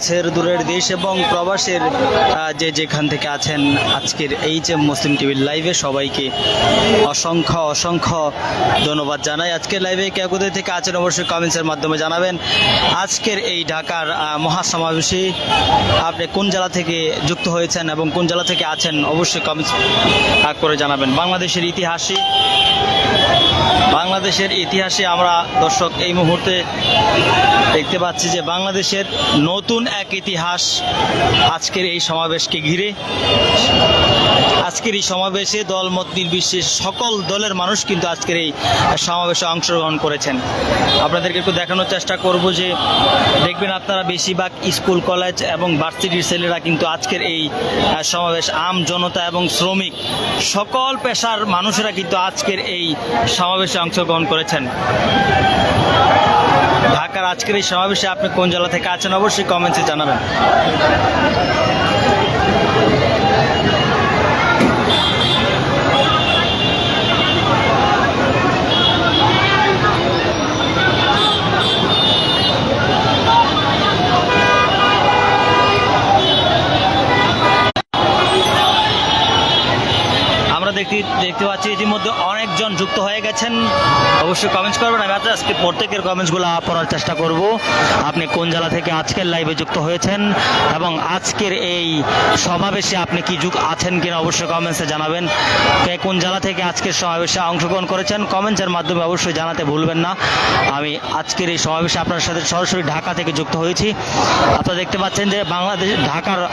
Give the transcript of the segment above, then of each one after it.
কাছের দূরের দেশ এবং প্রবাসের যে যেখান থেকে আছেন আজকের এই যে মুসলিম টিভির লাইভে সবাইকে অসংখ্য অসংখ্য ধন্যবাদ জানাই। আজকের লাইভে কে কোথায় থেকে আছেন অবশ্যই কমেন্টসের মাধ্যমে জানাবেন। আজকের এই ঢাকার মহাসমাবেশে আপনি কোন জেলা থেকে যুক্ত হয়েছেন এবং কোন জেলা থেকে আছেন অবশ্যই কমেন্টস করে জানাবেন। বাংলাদেশের ইতিহাসে বাংলাদেশের ইতিহাসে আমরা দর্শক এই মুহূর্তে দেখতে পাচ্ছি যে বাংলাদেশের নতুন এক ইতিহাস আজকের এই সমাবেশকে ঘিরে। আজকের এই সমাবেশে দল দলমত নির্বিশেষ সকল দলের মানুষ কিন্তু আজকের এই সমাবেশে অংশগ্রহণ করেছেন। আপনাদেরকে একটু দেখানোর চেষ্টা করব যে দেখবেন আপনারা বেশিরভাগ স্কুল, কলেজ এবং ভার্সিটির ছেলেরা কিন্তু আজকের এই সমাবেশ আম জনতা এবং শ্রমিক সকল পেশার মানুষেরা কিন্তু আজকের এই সমাবেশে অংশগ্রহণ করেছেন। ঢাকার আজকের এই সমাবেশে আপনি কোন জেলা থেকে আছেন অবশ্যই কমেন্টসে জানাবেন আমরা দেখতে দেখতে পাচ্ছি, ইতিমধ্যে অনেকজন যুক্ত হয়ে গেছেন। অবশ্যই কমেন্টস করবেন, আমি আজকে- প্রত্যেকের কমেন্টসগুলো পড়ার চেষ্টা করব। আপনি কোন জেলা থেকে আজকের লাইভে যুক্ত হয়েছেন এবং আজকের এই সমাবেশে আপনি কি যুগ আছেন কিনা অবশ্যই কমেন্টসে জানাবেন। কে কোন জেলা থেকে আজকের সমাবেশে অংশগ্রহণ করেছেন কমেন্টসের মাধ্যমে অবশ্যই জানাতে ভুলবেন না। আমি আজকের এই সমাবেশে আপনার সাথে সরাসরি ঢাকা থেকে যুক্ত হয়েছি। আপনারা দেখতে পাচ্ছেন যে বাংলাদেশ, ঢাকার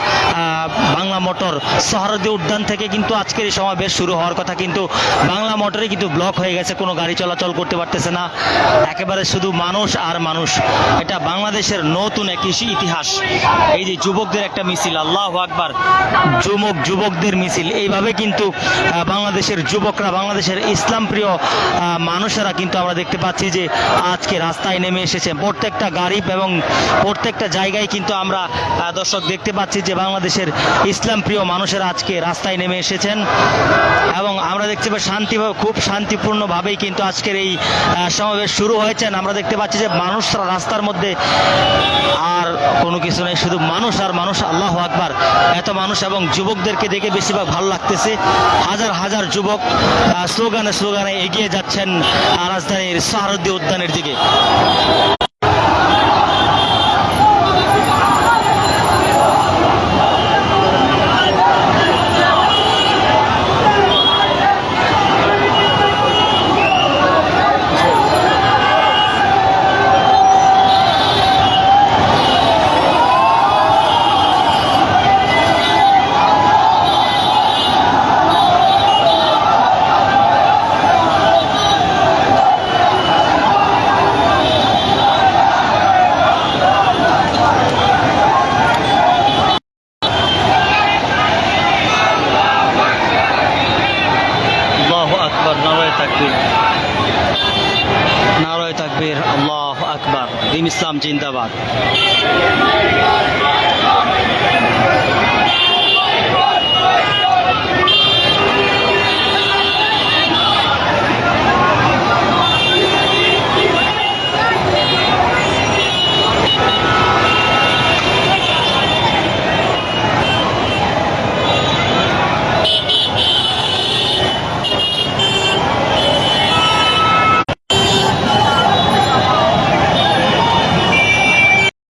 বাংলা মোটর সহরদী উদ্যান থেকে কিন্তু আজকের এই সমাবেশ শুরু হওয়ার কথা, কিন্তু বাংলা মোটরে কিন্তু ব্লক হয়ে গেছে, কোনো গাড়ি চলাচল করতে পারতেছে না। একেবারে শুধু মানুষ আর মানুষ। এটা বাংলাদেশের নতুন এক ইতিহাস। এই যে যুবকদের একটা মিছিল, আল্লাহ আকবার, যুবক যুবকদের মিছিল, এইভাবে কিন্তু বাংলাদেশের যুবকরা, বাংলাদেশের ইসলাম প্রিয় মানুষেরা কিন্তু আমরা দেখতে পাচ্ছি যে আজকে রাস্তায় নেমে এসেছে। প্রত্যেকটা গাড়ি এবং প্রত্যেকটা জায়গায় কিন্তু আমরা দর্শক দেখতে পাচ্ছি যে বাংলাদেশের ইসলাম প্রিয় মানুষেরা আজকে রাস্তায় নেমে এসেছেন। দেখতে পাই শান্তি খুব শান্তিপূর্ণভাবেই কিন্তু আজকের এই সমাবেশ শুরু হয়েছেন আমরা দেখতে পাচ্ছি যে মানুষরা রাস্তার মধ্যে, আর কোনো কিছু নেই, শুধু মানুষ আর মানুষ, আল্লাহ আকবার। এত মানুষ এবং যুবকদেরকে দেখে বেশিরভাগ ভালো লাগতেছে। হাজার হাজার যুবক স্লোগানে স্লোগানে এগিয়ে যাচ্ছেন রাজধানীর সারদী উদ্যানের দিকে। নারায় তাকবীর। নারায় তাকবীর আল্লাহ আকবর। দিন ইসলাম জিন্দাবাদ।